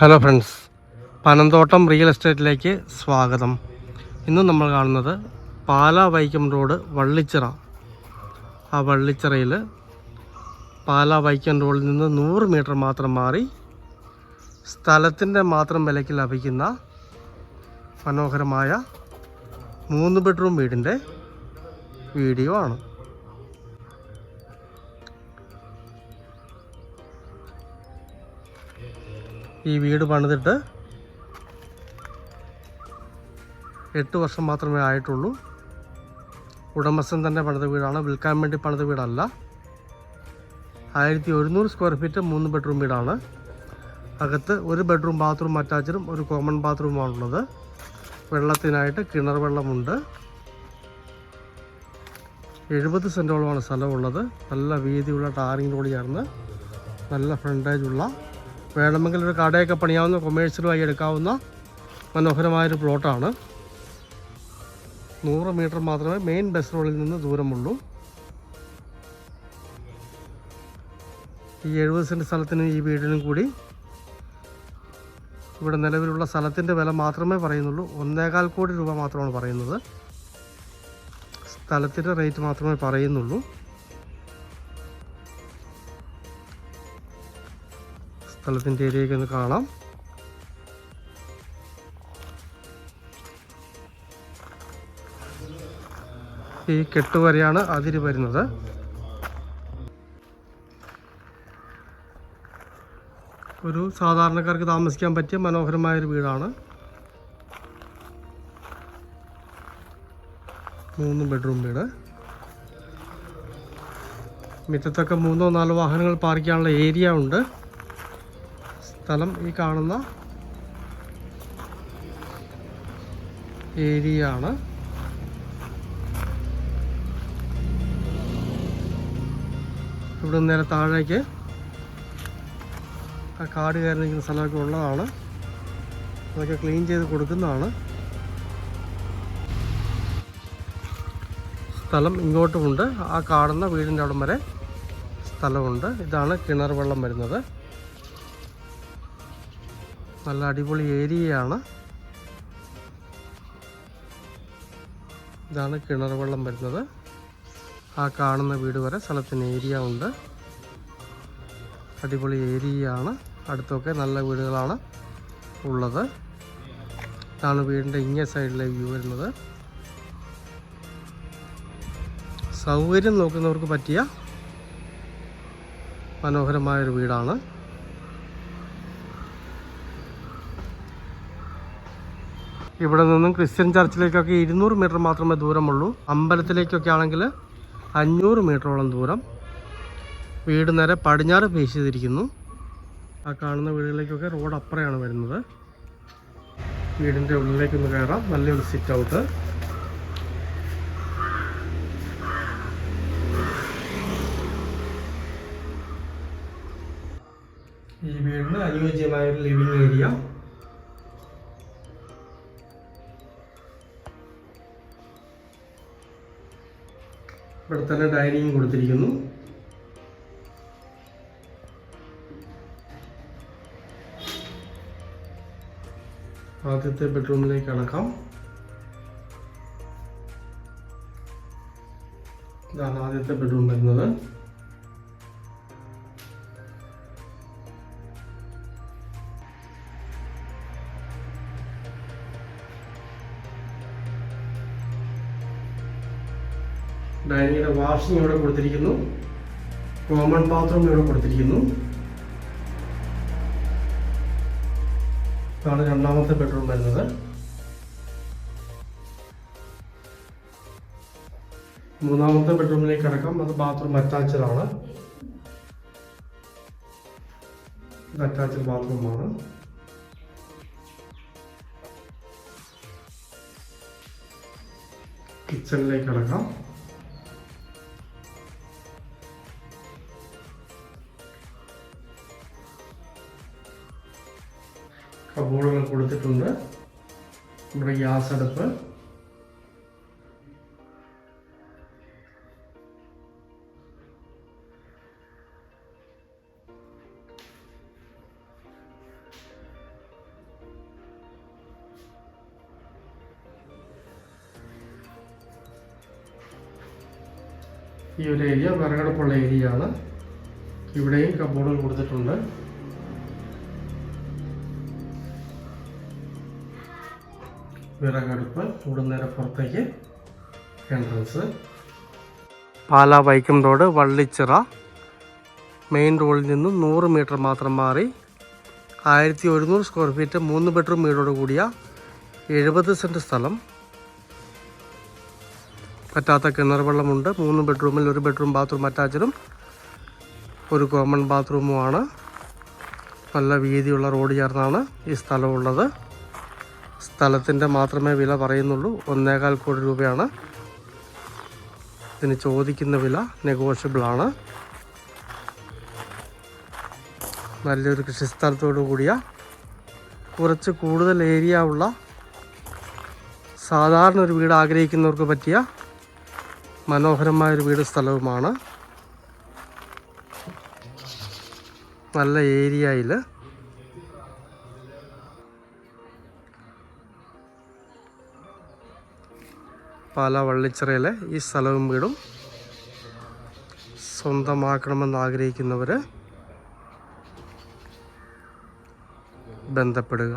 Hello friends Panamthottam real എസ്റ്റേറ്റിലേക്ക് സ്വാഗതം. ഇന്ന് നമ്മൾ കാണുന്നത് പാലാ വൈക്കം റോഡ് വള്ളിച്ചിറ. ആ വള്ളിച്ചിറയിൽ പാലാ വൈക്കം റോഡിൽ നിന്ന് നൂറ് മീറ്റർ മാത്രം മാറി സ്ഥലത്തിന്റെ മാത്രം വിലയ്ക്ക് ലഭിക്കുന്ന മനോഹരമായ മൂന്ന് ബെഡ്റൂം വീടിന്റെ വീഡിയോ ആണ്. ഈ വീട് പണിതിട്ട് എട്ട് വർഷം മാത്രമേ ആയിട്ടുള്ളൂ. ഉടമസ്ഥൻ തന്നെ പണിത വീടാണ്. വിൽക്കാൻ വേണ്ടി പണിത വീടല്ല. ആയിരത്തി ഒരുന്നൂറ് സ്ക്വയർ ഫീറ്റ് മൂന്ന് ബെഡ്റൂം വീടാണ്. അകത്ത് ഒരു ബെഡ്റൂം ബാത്റൂം അറ്റാച്ചഡും ഒരു കോമൺ ബാത്റൂമാണുള്ളത് വെള്ളത്തിനായിട്ട് കിണർ വെള്ളമുണ്ട്. എഴുപത് സെന്റോളമാണ് സ്ഥലമുള്ളത്. നല്ല വീതിയുള്ള ടാറിങ്ങിനോട് ചേർന്ന് നല്ല ഫ്രണ്ടേജ് ഉള്ള വേണമെങ്കിൽ ഒരു കടയൊക്കെ പണിയാവുന്ന കൊമേഴ്സ്യലുമായി എടുക്കാവുന്ന മനോഹരമായൊരു പ്ലോട്ടാണ് നൂറ് മീറ്റർ മാത്രമേ മെയിൻ ബസ് റോഡിൽ നിന്ന് ദൂരമുള്ളൂ. ഈ എഴുപത് സെന്റ് സ്ഥലത്തിനും ഈ വീടിനും കൂടി ഇവിടെ നിലവിലുള്ള സ്ഥലത്തിന്റെ വില മാത്രമേ പറയുന്നുള്ളൂ. ഒന്നേകാൽ കോടി രൂപ മാത്രമാണ് പറയുന്നത്. സ്ഥലത്തിന്റെ റേറ്റ് മാത്രമേ പറയുന്നുള്ളൂ. സ്ഥലത്തിന്റെ ഏരിയയൊക്കെ ഒന്ന് കാണാം. ഈ കെട്ടുവരെയാണ് അതിര് വരുന്നത്. ഒരു സാധാരണക്കാർക്ക് താമസിക്കാൻ പറ്റിയ മനോഹരമായൊരു വീടാണ്. മൂന്ന് ബെഡ്റൂം വീട്. മുറ്റത്തൊക്കെ മൂന്നോ നാലോ വാഹനങ്ങൾ പാർക്ക് ചെയ്യാനുള്ള ഏരിയ ഉണ്ട്. സ്ഥലം ഈ കാണുന്ന ഏരിയ ആണ് ഇവിടെ നേരെ താഴേക്ക് ആ കാട് കയറി നിൽക്കുന്ന സ്ഥലമൊക്കെ ഉള്ളതാണ്. അതൊക്കെ ക്ലീൻ ചെയ്ത് കൊടുക്കുന്നതാണ്. സ്ഥലം ഇങ്ങോട്ടുമുണ്ട്. ആ കാണുന്ന വീടിന്റെ അവിടം വരെ സ്ഥലമുണ്ട്. ഇതാണ് കിണർ വെള്ളം വരുന്നത്. നല്ല അടിപൊളി ഏരിയയാണ്. ഇതാണ് കിണർ വെള്ളം വരുന്നത്. ആ കാണുന്ന വീട് വരെ സ്ഥലത്തിന് ഏരിയ ഉണ്ട്. അടിപൊളി ഏരിയയാണ്. അടുത്തൊക്കെ നല്ല വീടുകളാണ് ഉള്ളത്. ഇതാണ് വീടിന്റെ ഇങ്ങേ സൈഡിലെ വ്യൂ വരുന്നത്. സൗകര്യം നോക്കുന്നവർക്ക് പറ്റിയ മനോഹരമായൊരു വീടാണ്. ഇവിടെ നിന്നും ക്രിസ്ത്യൻ ചർച്ചിലേക്കൊക്കെ ഇരുന്നൂറ് മീറ്റർ മാത്രമേ ദൂരമുള്ളൂ. അമ്പലത്തിലേക്കൊക്കെ ആണെങ്കിൽ അഞ്ഞൂറ് മീറ്ററോളം ദൂരം. വീട് നേരെ പടിഞ്ഞാറ് ഫേസ് ചെയ്തിരിക്കുന്നു. ആ കാണുന്ന വീടുകളിലേക്കൊക്കെ റോഡ് അപ്പുറയാണ് വരുന്നത്. വീടിന്റെ ഉള്ളിലേക്കൊന്ന് കയറാം. നല്ലൊരു സിറ്റ് ഔട്ട് ഈ വീടിന് അനുയോജ്യമായ ഒരു ലിവിങ് ഏരിയ ഇവിടെ തന്നെ ഡൈനിങ് കൊടുത്തിരിക്കുന്നു. ആദ്യത്തെ ബെഡ്റൂമിലേക്ക് കടക്കാം ഇതാണ് ആദ്യത്തെ ബെഡ്റൂം വരുന്നത്. ഡൈനിങ്ങിന്റെ വാഷിംഗ് ഇവിടെ കൊടുത്തിരിക്കുന്നു. കോമൺ ബാത്റൂം ഇവിടെ കൊടുത്തിരിക്കുന്നു. ഇതാണ് രണ്ടാമത്തെ ബെഡ്റൂം വരുന്നത്. മൂന്നാമത്തെ ബെഡ്റൂമിലേക്ക് കിടക്കാം. അത് ബാത്റൂം അറ്റാച്ച്ഡ് ആണ്. ഇത് അറ്റാച്ച്ഡ് ബാത്റൂമാണ് കിച്ചണിലേക്ക് കിടക്കാം. കബോർഡുകൾ കൊടുത്തിട്ടുണ്ട്. നമ്മുടെ ഗ്യാസ് അടുപ്പ്. ഈ ഒരു ഏരിയ വിറകടുപ്പുള്ള ഏരിയയാണ് ഇവിടെയും കബോർഡുകൾ കൊടുത്തിട്ടുണ്ട്. വിറകടുപ്പ് ഇവിടെ നേരെ പുറത്തേക്ക് entrance Pala Vaikom road Vallichira. Main റോഡിൽ നിന്നും നൂറ് മീറ്റർ മാത്രം മാറി ആയിരത്തി ഒരുന്നൂറ് സ്ക്വയർ ഫീറ്റ് മൂന്ന് ബെഡ്റൂം വീടോട് കൂടിയ എഴുപത് സെന്റ് സ്ഥലം. പറ്റാത്ത കിണർ വെള്ളമുണ്ട്. മൂന്ന് ബെഡ്റൂമിൽ ഒരു ബെഡ്റൂം ബാത്റൂം അറ്റാച്ചഡും ഒരു കോമൺ ബാത്റൂമുമാണ് നല്ല വീതിയുള്ള റോഡ് ചേർന്നാണ് ഈ സ്ഥലമുള്ളത് സ്ഥലത്തിന്റെ മാത്രമേ വില പറയുന്നുള്ളൂ. ഒന്നേകാൽ കോടി രൂപയാണ്. ഇതിന് ചോദിക്കുന്ന വില നെഗോഷ്യബിൾ ആണ് നല്ലൊരു കൃഷിസ്ഥലത്തോടു കൂടിയ കുറച്ച് കൂടുതൽ ഏരിയ ഉള്ള സാധാരണ ഒരു വീട് ആഗ്രഹിക്കുന്നവർക്ക് പറ്റിയ മനോഹരമായൊരു വീട് സ്ഥലവുമാണ്. നല്ല ഏരിയയിൽ പാല വള്ളിച്ചിറയിലെ ഈ സ്ഥലവും വീടും സ്വന്തമാക്കണമെന്ന് ആഗ്രഹിക്കുന്നവർ ബന്ധപ്പെടുക.